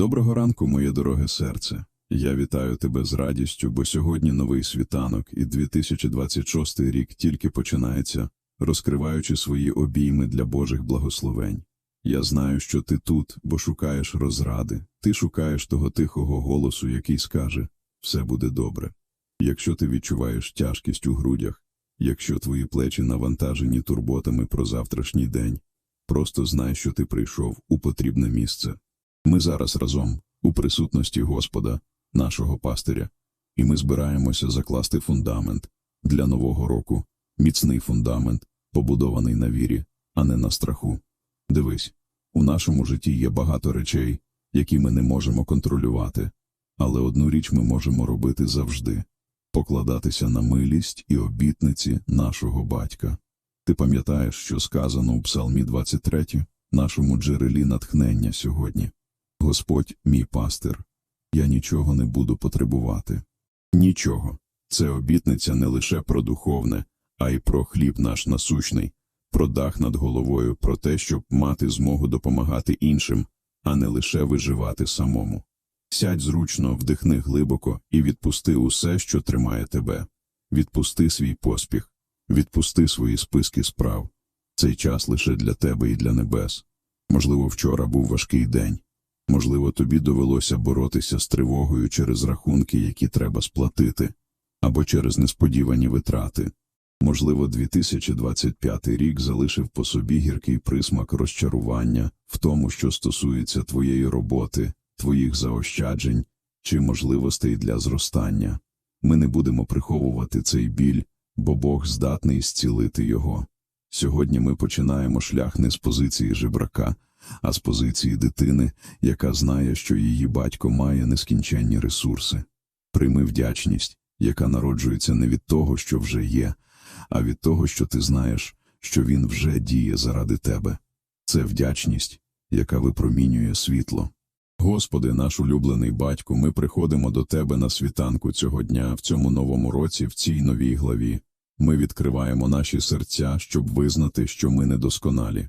Доброго ранку, моє дороге серце. Я вітаю тебе з радістю, бо сьогодні новий світанок, і 2026 рік тільки починається, розкриваючи свої обійми для Божих благословень. Я знаю, що ти тут, бо шукаєш розради, ти шукаєш того тихого голосу, який скаже все буде добре. Якщо ти відчуваєш тяжкість у грудях, якщо твої плечі навантажені турботами про завтрашній день, просто знай, що ти прийшов у потрібне місце. Ми зараз разом, у присутності Господа, нашого пастиря, і ми збираємося закласти фундамент для нового року, міцний фундамент, побудований на вірі, а не на страху. Дивись, у нашому житті є багато речей, які ми не можемо контролювати, але одну річ ми можемо робити завжди покладатися на милість і обітниці нашого батька. Ти пам'ятаєш, що сказано у Псалмі 23, нашому джерелі натхнення сьогодні. Господь, мій пастир, я нічого не буду потребувати. Нічого. Це обітниця не лише про духовне, а й про хліб наш насущний, про дах над головою, про те, щоб мати змогу допомагати іншим, а не лише виживати самому. Сядь зручно, вдихни глибоко і відпусти усе, що тримає тебе. Відпусти свій поспіх, відпусти свої списки справ. Цей час лише для тебе і для небес. Можливо, вчора був важкий день. Можливо, тобі довелося боротися з тривогою через рахунки, які треба сплатити, або через несподівані витрати. Можливо, 2025 рік залишив по собі гіркий присмак розчарування в тому, що стосується твоєї роботи, твоїх заощаджень чи можливостей для зростання. Ми не будемо приховувати цей біль, бо Бог здатний зцілити його. Сьогодні ми починаємо шлях не з позиції жебрака, а з позиції дитини, яка знає, що її батько має нескінченні ресурси. Прийми вдячність, яка народжується не від того, що вже є, а від того, що ти знаєш, що він вже діє заради тебе. Це вдячність, яка випромінює світло. Господи, наш улюблений батько, ми приходимо до Тебе на світанку цього дня, в цьому новому році, в цій новій главі. Ми відкриваємо наші серця, щоб визнати, що ми недосконалі.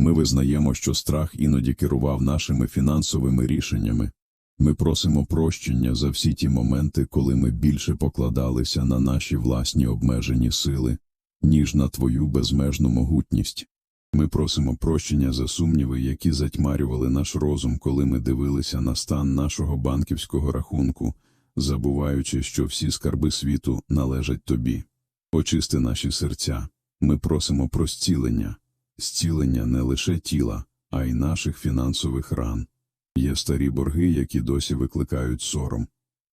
Ми визнаємо, що страх іноді керував нашими фінансовими рішеннями. Ми просимо прощення за всі ті моменти, коли ми більше покладалися на наші власні обмежені сили, ніж на Твою безмежну могутність. Ми просимо прощення за сумніви, які затьмарювали наш розум, коли ми дивилися на стан нашого банківського рахунку, забуваючи, що всі скарби світу належать тобі. Очисти наші серця. Ми просимо про зцілення, зцілення не лише тіла, а й наших фінансових ран. Є старі борги, які досі викликають сором,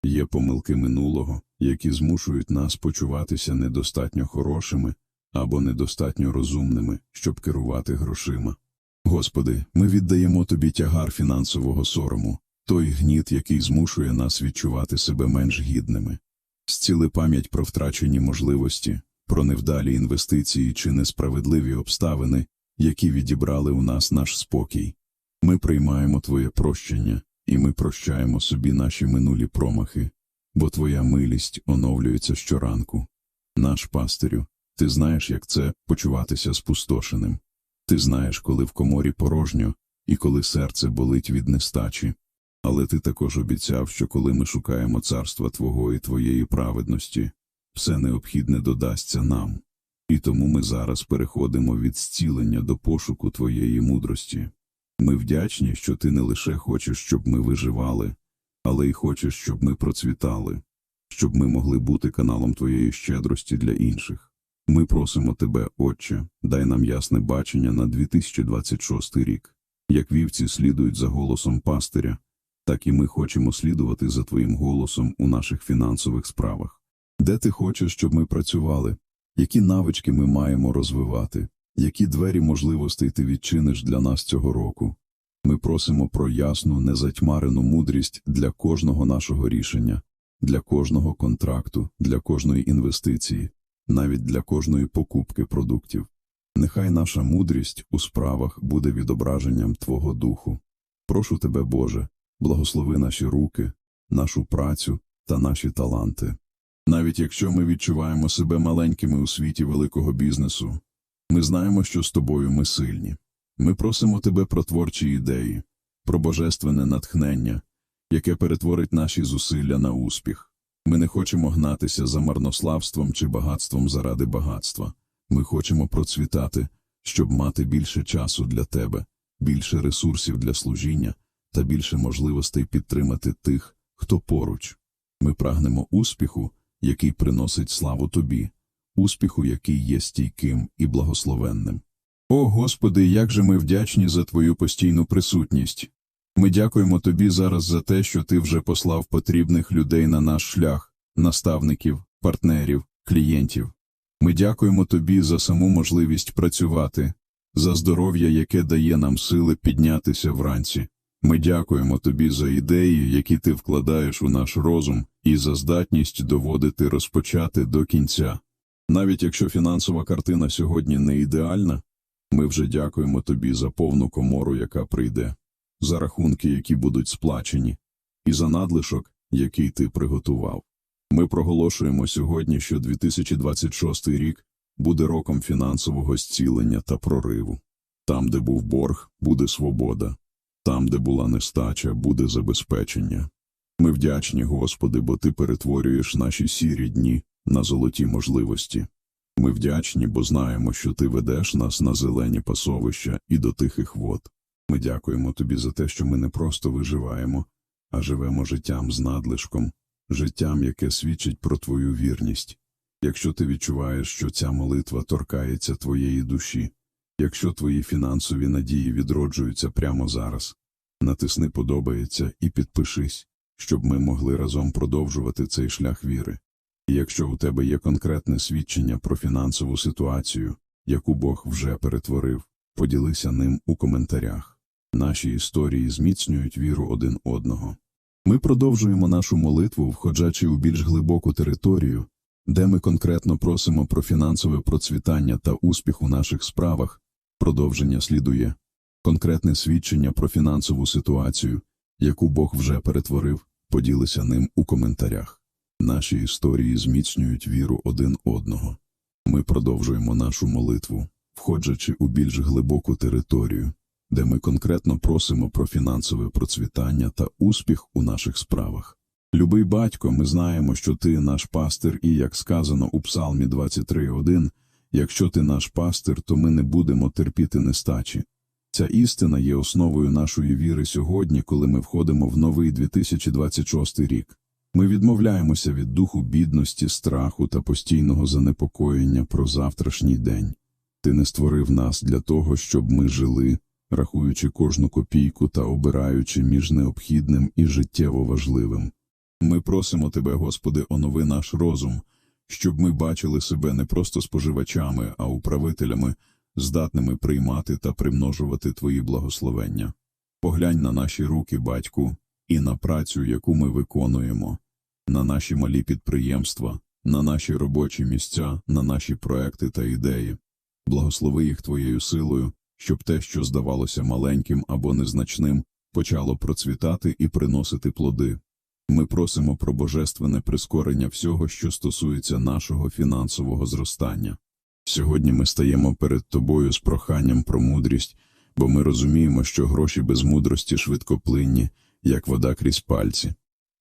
є помилки минулого, які змушують нас почуватися недостатньо хорошими або недостатньо розумними, щоб керувати грошима. Господи, ми віддаємо Тобі тягар фінансового сорому, той гніт, який змушує нас відчувати себе менш гідними. Зціли пам'ять про втрачені можливості, про невдалі інвестиції чи несправедливі обставини, які відібрали у нас наш спокій. Ми приймаємо Твоє прощення, і ми прощаємо собі наші минулі промахи, бо Твоя милість оновлюється щоранку. Наш пастирю, ти знаєш, як це почуватися спустошеним. Ти знаєш, коли в коморі порожньо і коли серце болить від нестачі. Але ти також обіцяв, що коли ми шукаємо царства Твого і Твоєї праведності, все необхідне додасться нам. І тому ми зараз переходимо від зцілення до пошуку Твоєї мудрості. Ми вдячні, що ти не лише хочеш, щоб ми виживали, але й хочеш, щоб ми процвітали, щоб ми могли бути каналом Твоєї щедрості для інших. Ми просимо Тебе, Отче, дай нам ясне бачення на 2026 рік. Як вівці слідують за голосом пастиря, так і ми хочемо слідувати за Твоїм голосом у наших фінансових справах. Де ти хочеш, щоб ми працювали? Які навички ми маємо розвивати? Які двері можливостей ти відчиниш для нас цього року? Ми просимо про ясну, незатьмарену мудрість для кожного нашого рішення, для кожного контракту, для кожної інвестиції, навіть для кожної покупки продуктів. Нехай наша мудрість у справах буде відображенням Твого Духу. Прошу Тебе, Боже, благослови наші руки, нашу працю та наші таланти. Навіть якщо ми відчуваємо себе маленькими у світі великого бізнесу, ми знаємо, що з тобою ми сильні. Ми просимо тебе про творчі ідеї, про божественне натхнення, яке перетворить наші зусилля на успіх. Ми не хочемо гнатися за марнославством чи багатством заради багатства. Ми хочемо процвітати, щоб мати більше часу для тебе, більше ресурсів для служіння та більше можливостей підтримати тих, хто поруч. Ми прагнемо успіху, який приносить славу тобі, успіху, який є стійким і благословенним. О Господи, як же ми вдячні за Твою постійну присутність. Ми дякуємо Тобі зараз за те, що Ти вже послав потрібних людей на наш шлях, наставників, партнерів, клієнтів. Ми дякуємо Тобі за саму можливість працювати, за здоров'я, яке дає нам сили піднятися вранці. Ми дякуємо Тобі за ідеї, які ти вкладаєш у наш розум, і за здатність доводити розпочати до кінця. Навіть якщо фінансова картина сьогодні не ідеальна, ми вже дякуємо Тобі за повну комору, яка прийде, за рахунки, які будуть сплачені, і за надлишок, який ти приготував. Ми проголошуємо сьогодні, що 2026 рік буде роком фінансового зцілення та прориву. Там, де був борг, буде свобода. Там, де була нестача, буде забезпечення. Ми вдячні, Господи, бо Ти перетворюєш наші сірі дні на золоті можливості. Ми вдячні, бо знаємо, що Ти ведеш нас на зелені пасовища і до тихих вод. Ми дякуємо Тобі за те, що ми не просто виживаємо, а живемо життям з надлишком, життям, яке свідчить про Твою вірність. Якщо ти відчуваєш, що ця молитва торкається твоєї душі, якщо твої фінансові надії відроджуються прямо зараз, натисни подобається і підпишись, щоб ми могли разом продовжувати цей шлях віри. І якщо у тебе є конкретне свідчення про фінансову ситуацію, яку Бог вже перетворив, поділися ним у коментарях. Наші історії зміцнюють віру один одного. Ми продовжуємо нашу молитву, входячи у більш глибоку територію, де ми конкретно просимо про фінансове процвітання та успіх у наших справах. Продовження слідує конкретне свідчення про фінансову ситуацію, яку Бог вже перетворив, поділися ним у коментарях. Наші історії зміцнюють віру один одного. Ми продовжуємо нашу молитву, входячи у більш глибоку територію, де ми конкретно просимо про фінансове процвітання та успіх у наших справах. Любий батько, ми знаємо, що ти наш пастир, і, як сказано у Псалмі 23.1, якщо ти наш пастир, то ми не будемо терпіти нестачі. Ця істина є основою нашої віри сьогодні, коли ми входимо в новий 2026 рік. Ми відмовляємося від духу бідності, страху та постійного занепокоєння про завтрашній день. Ти не створив нас для того, щоб ми жили, рахуючи кожну копійку та обираючи між необхідним і життєво важливим. Ми просимо Тебе, Господи, онови наш розум, щоб ми бачили себе не просто споживачами, а управителями, здатними приймати та примножувати Твої благословення. Поглянь на наші руки, батьку, і на працю, яку ми виконуємо, на наші малі підприємства, на наші робочі місця, на наші проекти та ідеї. Благослови їх Твоєю силою, щоб те, що здавалося маленьким або незначним, почало процвітати і приносити плоди. Ми просимо про божественне прискорення всього, що стосується нашого фінансового зростання. Сьогодні ми стаємо перед тобою з проханням про мудрість, бо ми розуміємо, що гроші без мудрості швидкоплинні, як вода крізь пальці.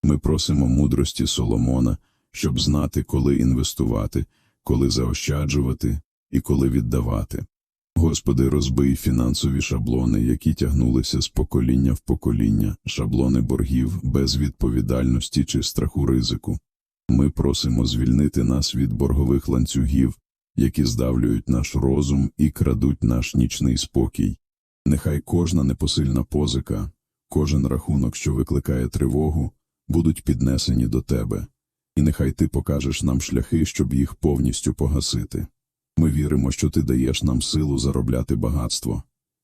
Ми просимо мудрості Соломона, щоб знати, коли інвестувати, коли заощаджувати і коли віддавати. Господи, розбий фінансові шаблони, які тягнулися з покоління в покоління, шаблони боргів, безвідповідальності чи страху ризику. Ми просимо звільнити нас від боргових ланцюгів, які здавлюють наш розум і крадуть наш нічний спокій. Нехай кожна непосильна позика, кожен рахунок, що викликає тривогу, будуть піднесені до тебе, і нехай ти покажеш нам шляхи, щоб їх повністю погасити. Ми віримо, що ти даєш нам силу заробляти багатство,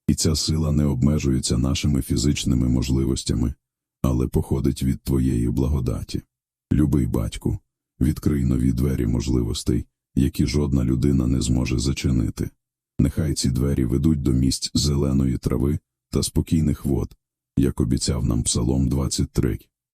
і ця сила не обмежується нашими фізичними можливостями, але походить від твоєї благодаті. Любий батьку, відкрий нові двері можливостей, які жодна людина не зможе зачинити. Нехай ці двері ведуть до місць зеленої трави та спокійних вод, як обіцяв нам Псалом 23.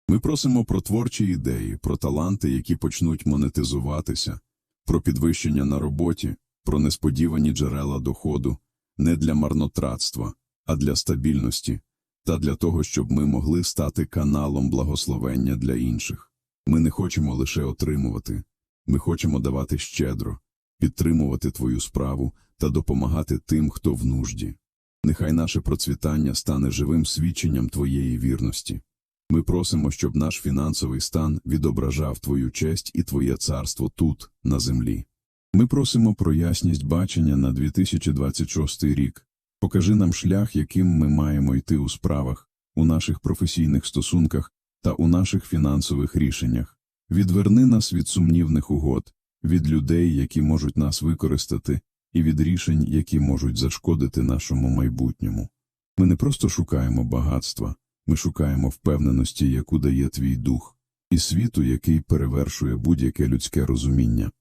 Ми просимо про творчі ідеї, про таланти, які почнуть монетизуватися, про підвищення на роботі, про несподівані джерела доходу, не для марнотратства, а для стабільності. та для того, щоб ми могли стати каналом благословення для інших. Ми не хочемо лише отримувати, ми хочемо давати щедро, підтримувати твою справу та допомагати тим, хто в нужді. Нехай наше процвітання стане живим свідченням твоєї вірності. Ми просимо, щоб наш фінансовий стан відображав твою честь і твоє царство тут, на землі. Ми просимо про ясність бачення на 2026 рік. Покажи нам шлях, яким ми маємо йти у справах, у наших професійних стосунках та у наших фінансових рішеннях. Відверни нас від сумнівних угод, від людей, які можуть нас використати, і від рішень, які можуть зашкодити нашому майбутньому. Ми не просто шукаємо багатства, ми шукаємо впевненості, яку дає твій дух, і світу, який перевершує будь-яке людське розуміння.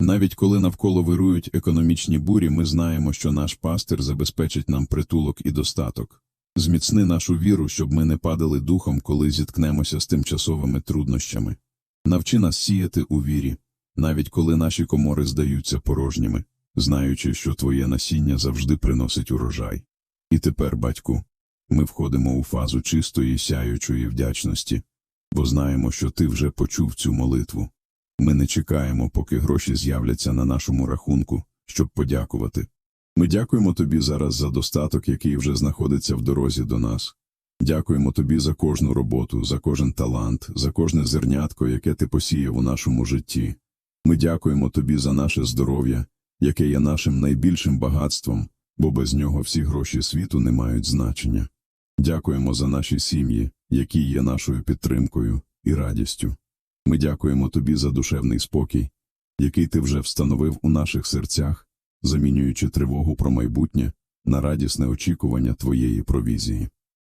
Навіть коли навколо вирують економічні бурі, ми знаємо, що наш пастир забезпечить нам притулок і достаток. Зміцни нашу віру, щоб ми не падали духом, коли зіткнемося з тимчасовими труднощами. Навчи нас сіяти у вірі, навіть коли наші комори здаються порожніми, знаючи, що твоє насіння завжди приносить урожай. І тепер, батьку, ми входимо у фазу чистої, сяючої вдячності, бо знаємо, що ти вже почув цю молитву. Ми не чекаємо, поки гроші з'являться на нашому рахунку, щоб подякувати. Ми дякуємо тобі зараз за достаток, який вже знаходиться в дорозі до нас. Дякуємо тобі за кожну роботу, за кожен талант, за кожне зернятко, яке ти посіяв у нашому житті. Ми дякуємо тобі за наше здоров'я, яке є нашим найбільшим багатством, бо без нього всі гроші світу не мають значення. Дякуємо за наші сім'ї, які є нашою підтримкою і радістю. Ми дякуємо тобі за душевний спокій, який ти вже встановив у наших серцях, замінюючи тривогу про майбутнє на радісне очікування твоєї провізії.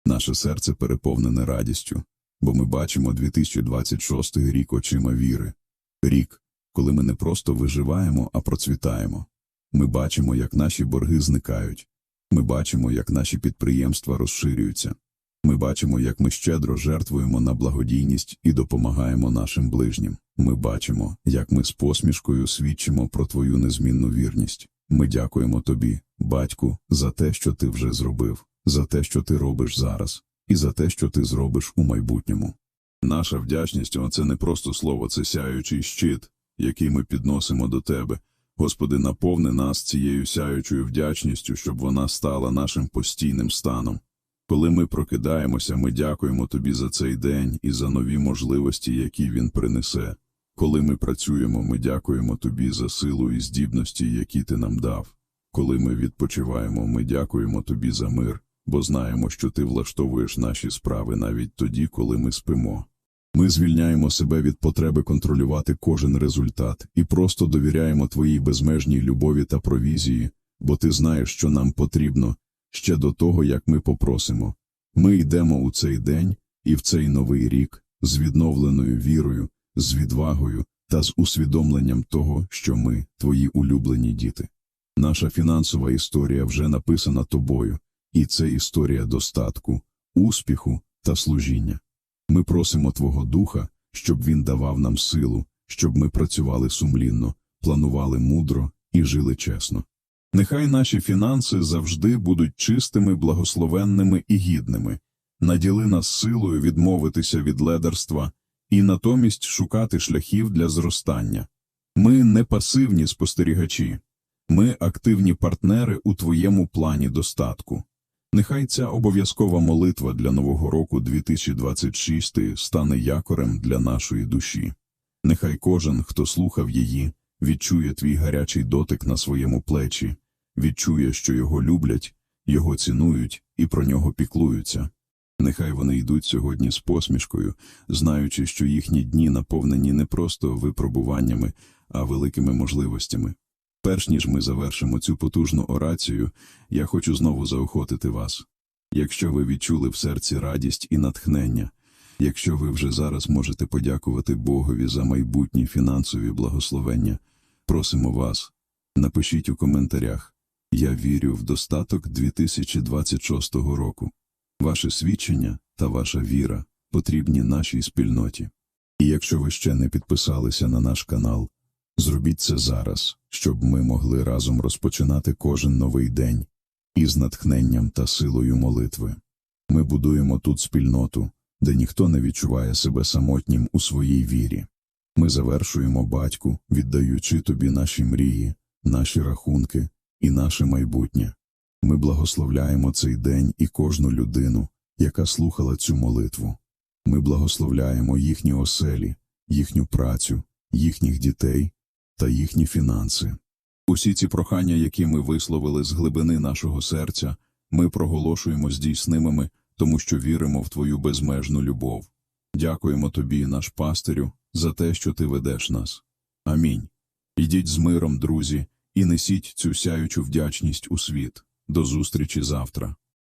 Наше серце переповнене радістю, бо ми бачимо 2026 рік очима віри. Рік, коли ми не просто виживаємо, а процвітаємо. Ми бачимо, як наші борги зникають. Ми бачимо, як наші підприємства розширюються. Ми бачимо, як ми щедро жертвуємо на благодійність і допомагаємо нашим ближнім. Ми бачимо, як ми з посмішкою свідчимо про твою незмінну вірність. Ми дякуємо тобі, батьку, за те, що ти вже зробив, за те, що ти робиш зараз, і за те, що ти зробиш у майбутньому. Наша вдячність – це не просто слово, це сяючий щит, який ми підносимо до тебе. Господи, наповни нас цією сяючою вдячністю, щоб вона стала нашим постійним станом. Коли ми прокидаємося, ми дякуємо Тобі за цей день і за нові можливості, які він принесе. Коли ми працюємо, ми дякуємо Тобі за силу і здібності, які Ти нам дав. Коли ми відпочиваємо, ми дякуємо Тобі за мир, бо знаємо, що Ти влаштовуєш наші справи навіть тоді, коли ми спимо. Ми звільняємо себе від потреби контролювати кожен результат і просто довіряємо Твоїй безмежній любові та провізії, бо Ти знаєш, що нам потрібно, ще до того, як ми попросимо. Ми йдемо у цей день і в цей новий рік з відновленою вірою, з відвагою та з усвідомленням того, що ми твої улюблені діти. Наша фінансова історія вже написана тобою, і це історія достатку, успіху та служіння. Ми просимо Твого Духа, щоб Він давав нам силу, щоб ми працювали сумлінно, планували мудро і жили чесно. Нехай наші фінанси завжди будуть чистими, благословенними і гідними. Наділи нас силою відмовитися від ледерства і натомість шукати шляхів для зростання. Ми не пасивні спостерігачі, ми активні партнери у твоєму плані достатку. Нехай ця обов'язкова молитва для Нового року 2026 стане якорем для нашої душі. Нехай кожен, хто слухав її, відчує твій гарячий дотик на своєму плечі, відчує, що його люблять, його цінують і про нього піклуються. Нехай вони йдуть сьогодні з посмішкою, знаючи, що їхні дні наповнені не просто випробуваннями, а великими можливостями. Перш ніж ми завершимо цю потужну орацію, я хочу знову заохотити вас. Якщо ви відчули в серці радість і натхнення, якщо ви вже зараз можете подякувати Богові за майбутні фінансові благословення, просимо вас, напишіть у коментарях Я вірю в достаток 2026 року. Ваше свідчення та ваша віра потрібні нашій спільноті. І якщо ви ще не підписалися на наш канал, зробіть це зараз, щоб ми могли разом розпочинати кожен новий день із натхненням та силою молитви. Ми будуємо тут спільноту, де ніхто не відчуває себе самотнім у своїй вірі. Ми завершуємо батьку, віддаючи тобі наші мрії, наші рахунки і наше майбутнє. Ми благословляємо цей день і кожну людину, яка слухала цю молитву. Ми благословляємо їхні оселі, їхню працю, їхніх дітей та їхні фінанси. Усі ці прохання, які ми висловили з глибини нашого серця, ми проголошуємо здійснимими, тому що віримо в Твою безмежну любов. Дякуємо Тобі, наш пастирю, за те, що Ти ведеш нас. Амінь. Ідіть з миром, друзі, і несіть цю сяючу вдячність у світ. До зустрічі завтра.